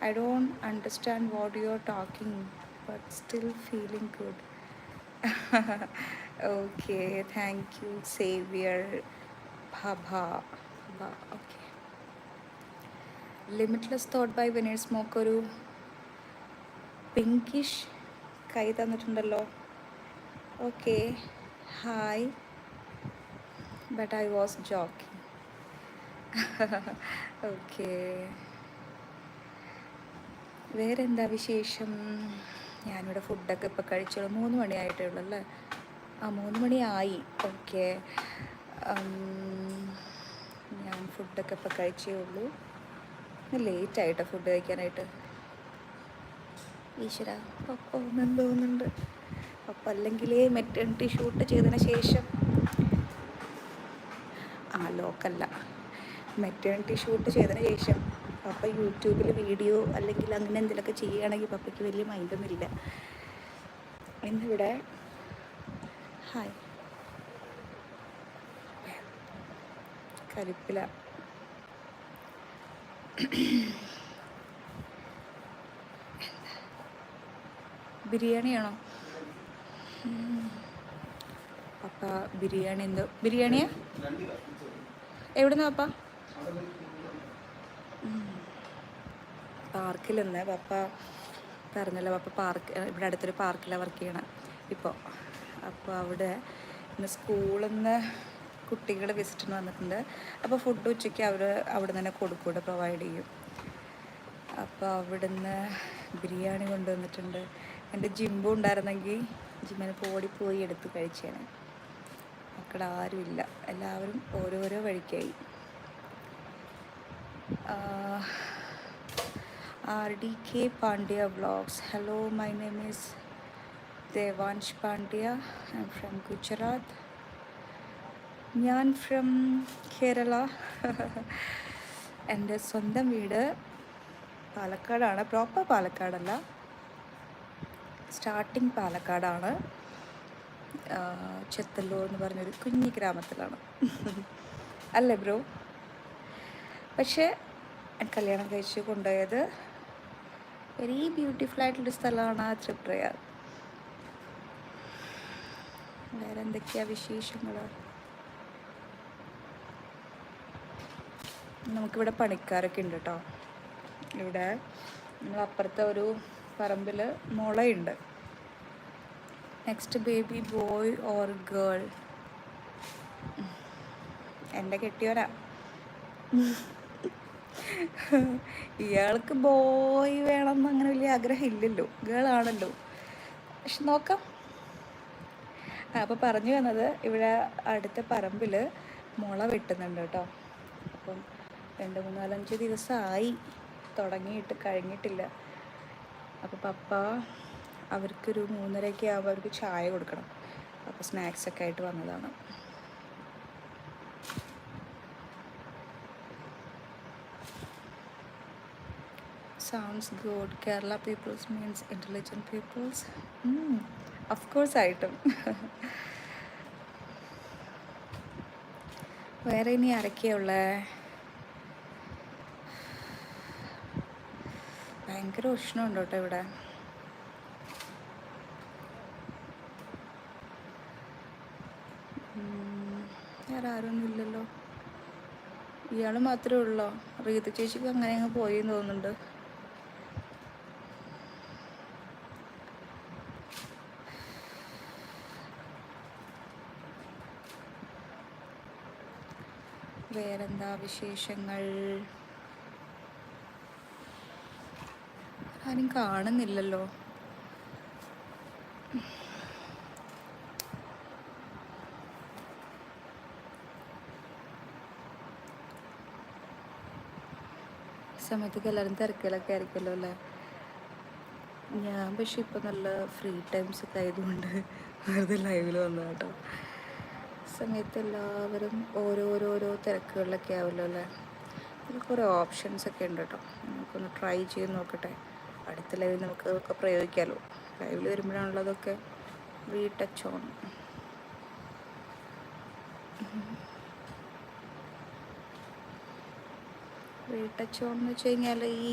I don't understand what you're talking, but still feeling good. okay, thank you, Savior. Bhabha. Bhabha. Okay. Limitless thought by winners smoke ഒരു pinkish കൈ തന്നിട്ടുണ്ടല്ലോ okay hi but I was joking okay വേറെന്താ വിശേഷം? ഞാനിവിടെ ഫുഡൊക്കെ ഇപ്പോൾ കഴിച്ചോളൂ. മൂന്ന് മണിയായിട്ടേ ഉള്ളൂ അല്ലേ ആ മൂന്ന് മണിയായി. ഓക്കെ. ഞാൻ ഫുഡൊക്കെ ഇപ്പോൾ കഴിച്ചേ ഉള്ളൂ. ഇന്ന് ലേറ്റ് ആയിട്ടോ ഫുഡ് കഴിക്കാനായിട്ട്. ഈശ്വര പപ്പ ഒന്നും തോന്നുന്നുണ്ട്. പപ്പ അല്ലെങ്കിലേ മെറ്റേണിറ്റി ഷൂട്ട് ചെയ്തതിന് ശേഷം. ആ ലോക്കല്ല. മെറ്റേണിറ്റി ഷൂട്ട് ചെയ്തതിന് ശേഷം പപ്പ യൂട്യൂബിൽ വീഡിയോ അല്ലെങ്കിൽ അങ്ങനെ എന്തെങ്കിലുമൊക്കെ ചെയ്യുകയാണെങ്കിൽ പപ്പയ്ക്ക് വലിയ മൈൻഡൊന്നുമില്ല ഇന്നിവിടെ ഹായ്. കരിപ്പില. ബിരിയാണിയാണോ. പപ്പ ബിരിയാണി എന്തോ ബിരിയാണിയാ? എവിടുന്നാ പപ്പ? പാർക്കിൽ നിന്ന് പപ്പ പറഞ്ഞല്ലോ പപ്പ പാർക്ക് ഇവിടെ അടുത്തൊരു പാർക്കിലാണ് വർക്ക് ചെയ്യണം. ഇപ്പോൾ അപ്പോൾ അവിടെ ഇന്ന് സ്കൂളിൽ നിന്ന് കുട്ടികൾ വിസിറ്റിന് വന്നിട്ടുണ്ട്. അപ്പോൾ ഫുഡ് ഉച്ചയ്ക്ക് അവർ അവിടെ തന്നെ കൊടുക്കൂടെ പ്രൊവൈഡ് ചെയ്യും. അപ്പോൾ അവിടുന്ന് ബിരിയാണി കൊണ്ടുവന്നിട്ടുണ്ട്. എന്റെ ജിമ്പും ഉണ്ടായിരുന്നെങ്കിൽ ജിമ്മിന് പോടി പോയി എടുത്ത് കഴിച്ചേനെ. മക്കൾ ആരുമില്ല എല്ലാവരും ഓരോരോ വഴിക്കായി. Pandya vlogs hello my name is Devansh Pandya I'm from Gujarat ഞാൻ ഫ്രം കേരള എന്റെ സ്വന്തം വീട് പാലക്കാടാണ്. പ്രോപ്പർ പാലക്കാടല്ല. സ്റ്റാർട്ടിങ് പാലക്കാടാണ്. ചെത്തല്ലൂർ എന്ന് പറഞ്ഞൊരു കുഞ്ഞി ഗ്രാമത്തിലാണ്. അല്ലേ ബ്രോ പക്ഷേ കല്യാണം കഴിച്ച് കൊണ്ടുപോയത് വെരി ബ്യൂട്ടിഫുൾ ആയിട്ടുള്ളൊരു സ്ഥലമാണ് ത്രിപുരയാർ. വേറെ എന്തൊക്കെയാ വിശേഷങ്ങൾ നമുക്കിവിടെ പണിക്കാരൊക്കെ ഉണ്ട് കേട്ടോ ഇവിടെ നമ്മൾ അപ്പുറത്തെ ഒരു പറമ്പിൽ മുളയുണ്ട്. Next baby boy or girl എന്റെ കെട്ടിയോരാ. ഇയാൾക്ക് ബോയ് വേണമെന്ന് അങ്ങനെ വലിയ ആഗ്രഹം ഇല്ലല്ലോ. ഗേൾ ആണല്ലോ. പക്ഷെ നോക്കാം. അപ്പോൾ പറഞ്ഞു വന്നത് ഇവിടെ അടുത്ത പറമ്പിൽ മുള വെട്ടുന്നുണ്ട് കേട്ടോ. അപ്പം രണ്ട് മൂന്നാലഞ്ച് ദിവസമായി. തുടങ്ങിയിട്ട് കഴിഞ്ഞിട്ടില്ല. അപ്പോൾ പപ്പ അവർക്കൊരു മൂന്നരയൊക്കെ ആകുമ്പോൾ അവർക്ക് ചായ കൊടുക്കണം. അപ്പോൾ സ്നാക്സൊക്കെ ആയിട്ട് വന്നതാണ്. Sounds good Kerala peoples means intelligent peoples of course ആയിട്ടും വേറെ ഇനി ആരൊക്കെയുള്ളേ ഭയങ്കര ഉഷ്ണമുണ്ട് കേട്ടോ ഇവിടെ. വേറെ ആരൊന്നും ഇല്ലല്ലോ. ഇയാൾ മാത്രമേ ഉള്ളോ? റീത ചേച്ചിക്ക് അങ്ങനെ അങ്ങ് പോയി എന്ന് തോന്നുന്നുണ്ട്. വേറെന്താ വിശേഷങ്ങൾ? ആരും കാണുന്നില്ലല്ലോ. സമയത്തൊക്കെ എല്ലാവരും തിരക്കിലൊക്കെ ആയിരിക്കുമല്ലോ അല്ലേ? ഞാൻ പക്ഷെ ഇപ്പം നല്ല ഫ്രീ ടൈംസ് ഒക്കെ ആയതുകൊണ്ട് വെറുതെ ലൈവിൽ വന്നു കേട്ടോ. സമയത്ത് എല്ലാവരും ഓരോരോരോ തിരക്കുകളിലൊക്കെ ആവുമല്ലോ അല്ലേ? ഇതിൽ കുറേ ഓപ്ഷൻസ് ഒക്കെ ഉണ്ട് കേട്ടോ. നമുക്കൊന്ന് ട്രൈ ചെയ്ത് നോക്കട്ടെ. അടുത്ത ലൈവിൽ നമുക്ക് അതൊക്കെ പ്രയോഗിക്കാമല്ലോ ലൈവിൽ വരുമ്പോഴാണല്ലോ അതൊക്കെ റീടച്ച് ഓൺ എന്ന് വെച്ച് കഴിഞ്ഞാൽ ഈ